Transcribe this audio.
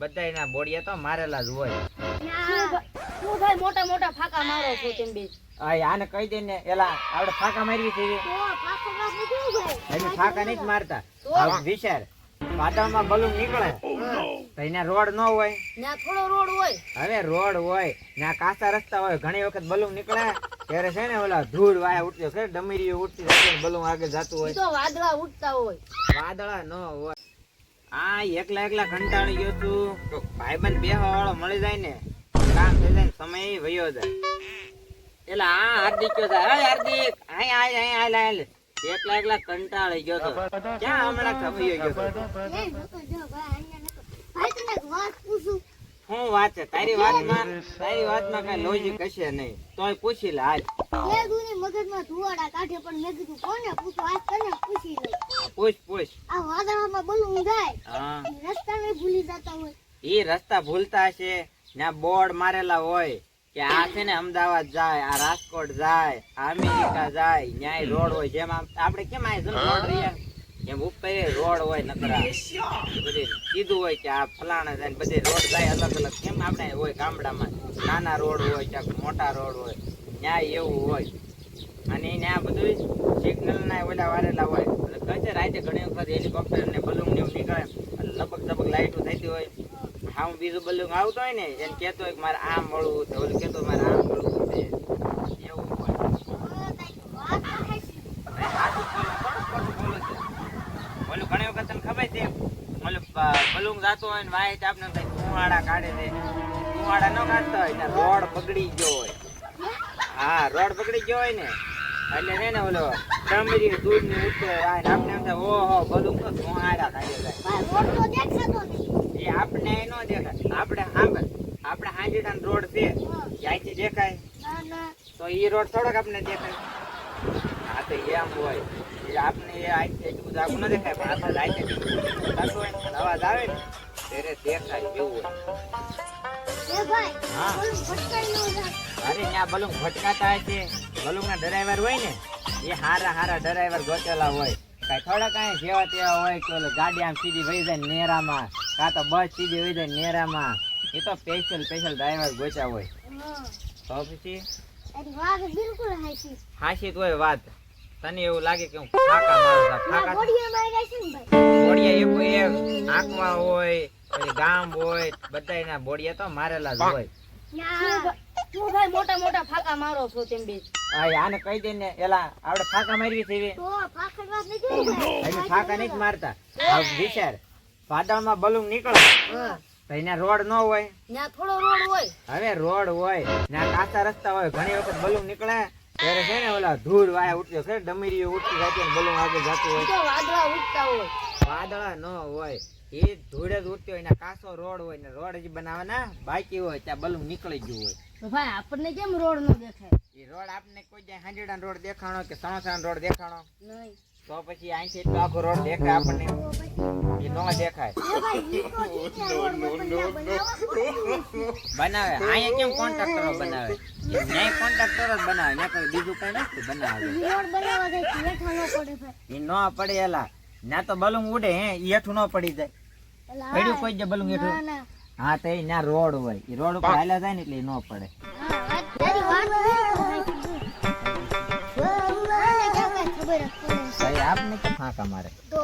બધાયના બોડિયા તો મારેલા જ હોય. તું ભાઈ મોટા મોટા ફાકા મારો છો તેમ બે. આ આને કહી દે ને એલા આપણે ફાકા મારવી છે ફાકો નહીં જ મારતા? વિચાર. વાદળમાં બલૂન નીકળે. તો રોડ ન હોય. ત્યાં થોડો રોડ હોય. હવે રોડ હોય. ના કાચા રસ્તા હોય. ઘણી વખત બલૂન નીકળે. ત્યારે છે ને ઓલા ધૂળ વાય ઉઠતી હોય. ડમરીઓ ઉઠતી હોય. બલૂન આગળ જતું હોય. તો વાદળા ઉઠતા હોય. વાદળા ન હોય. આ એકલા એકલા કંટાળી ગયો છું. ભાઈબંધ બેહવા વાળો મળી જાય ને કામ થઈ જાય સમય વયો જાય. એટલે આ હાર્દિક કયો થાય હા હાર્દિક આય આય આય લાય એકલા એકલા કંટાળી ગયો તો ક્યાં હમણાં ખબર ગયો ભાઈ તને એક વાત પૂછું શું વાત છે? તારી વાતમાં તારી વાતમાં કઈ લોજિક હશે નહીં. તોય પૂછી લે આજ મેઘુની મગજમાં ધુવાડા કાઢે પણ મેં કીધું કોને પૂછો? આજ તને પૂછી લે પૂછ પૂછ. આ વાદળામાં બલૂન જાય રસ્તાને ભૂલી જતા હોય. એ રસ્તા ભૂલતા હશે. ત્યાં બોર્ડ મારેલા હોય કે આ છે ને અમદાવાદ જાય આ રાજકોટ જાય આ અમેરિકા જાય ન્યાય રોડ હોય જેમ આમ આપણે કેમ આ રોડ રહ્યા એમ ઉપર રોડ હોય નકરા. બધી કીધું હોય કે આ ફલાણા જાય બધે રોડ જાય અલગ અલગ. કેમ આપણે હોય ગામડામાં? નાના રોડ હોય ક્યાંક મોટા રોડ હોય. ન્યાય એવું હોય. અને એને આ બધું સિગ્નલ ના ઓલા વારેલા હોય. એટલે કહે છે રાતે ઘણી વખત હેલિકોપ્ટર ને બલૂન ને એવું નીકળે. લપક લપક લાઇટો થતી હોય. હા હું બીજું બલૂન આવતો હોય ને એને કહેતો હોય કે મારે આમ મળવું તો ઓલું કહેતો મારે આમ મળવું એવું હોય ભાઈ સાચું બોલો, ખોટું ખોટું બોલો છો. ઓલું ઘણી વખત તને ખબર છે ઓલું બ- બલૂન જાતો હોય ને વાય આપને કઈ કુવાડા કાઢે છે. કુવાડા ન કાઢતા હોય ને રોડ બગડી ગયો હોય. હા રોડ બગડી ગયો હોય ને એટલે છે ને ઓલો ડમરી દૂધની ઉતરે ને આપણે એમ થાય ઓહો બલુંગ તો કુવાડા કાઢે જાય એ આપણે નો દેખાય. આપણે સાંભળ આપણે હાંજીડા રોડ છે ત્યાંથી દેખાય. તો એ રોડ થોડોક આપણે દેખાય. હા તો એમ હોય. આપણે એ આઈ એટલું બધું ન દેખાય પણ આપણે ને અવાજ આવે ને ત્યારે દેખાય એવું હોય. એ અરે ત્યાં બલૂન ભટકાતા ડ્રાઈવર હોય ને હારા હારા ડ્રાઈવર ગોતેલા હોય. કાંઈ થોડા કાંઈ જેવા તેવા હોય કે ગાડી આમ સીધી વહી જાય નેરામાં કાં તો બસ સીધી વહી જાય નેરામાં. એ તો સ્પેશિયલ સ્પેશિયલ ડ્રાઈવર ગોચ્યા હોય. તો પછી? એની વાત હાસી તો વાત. તને એવું લાગે કે હું ફાકા મારું ફાકા બોડીએ માર્યા છે આંકવા હોય પછી ગામ હોય બધાયના બોડિયા તો મારેલા જ હોય. ના ભાઈ મોટા મોટા ફાકા મારો છો તેમ બે. આ આને કહી દે ને એલા આપણે ફાકા મારવી છે તો ફાકડ નથી ફાકા નહીં મારતા. વિચાર. વાદળમાં બલૂન નીકળે. હા. રોડ ન હોય. ત્યાં થોડો રોડ હોય. હવે રોડ હોય. ના કાચા રસ્તા હોય. ઘણી વખત બલૂન નીકળે. ત્યારે છે ને ઓલા ધૂળ વાયા ઉઠતી છે. ડમરીઓ ઉઠતી જાય ને બલૂન આગળ જતું હોય. તો વાદળા ઉડતા હોય. વાદળા ન હોય. એ ધૂળ જ ઉઠતી હોય ને કાચો રોડ હોય ને રોડ હજી બનાવવાના. બાકી હોય ત્યાં બલૂન નીકળી ગયું હોય. તો ભાઈ આપણને કેમ રોડ નો દેખાય? એ રોડ આપને કોઈ જાય હાંજડા રોડ દેખાણો કે સમોસા રોડ દેખાણો? નહીં. તો પછી અહીંથી એટલો આખો રોડ દેખાય આપણને. એ ન દેખાય. એ ભાઈ ઈ તો ઠીક છે, રોડ બદલ્યા બનાવવા બનાવે. અહીંયા કેમ કોન્ટ્રાક્ટરો બનાવે? એ ન્યાય કોન્ટ્રાક્ટરો જ બનાવે. ને કોઈ બીજું કઈ નથી બનાવે ઈ રોડ બનાવવા જાય તો હેઠા ન પડે ભાઈ. એ ન પડે એલા. ના તો બલુંગ ઉડે હે ઈ હેઠું ન પડી જાય. પડ્યું હા, કોઈ જે બલુંગ ના હેઠું? હા તો ના રોડ હોય. એ રોડ ઉપર હાલ્યા જાય ને એટલે ન પડે. ભાઈ આપને કે ફાંકા મારે. તો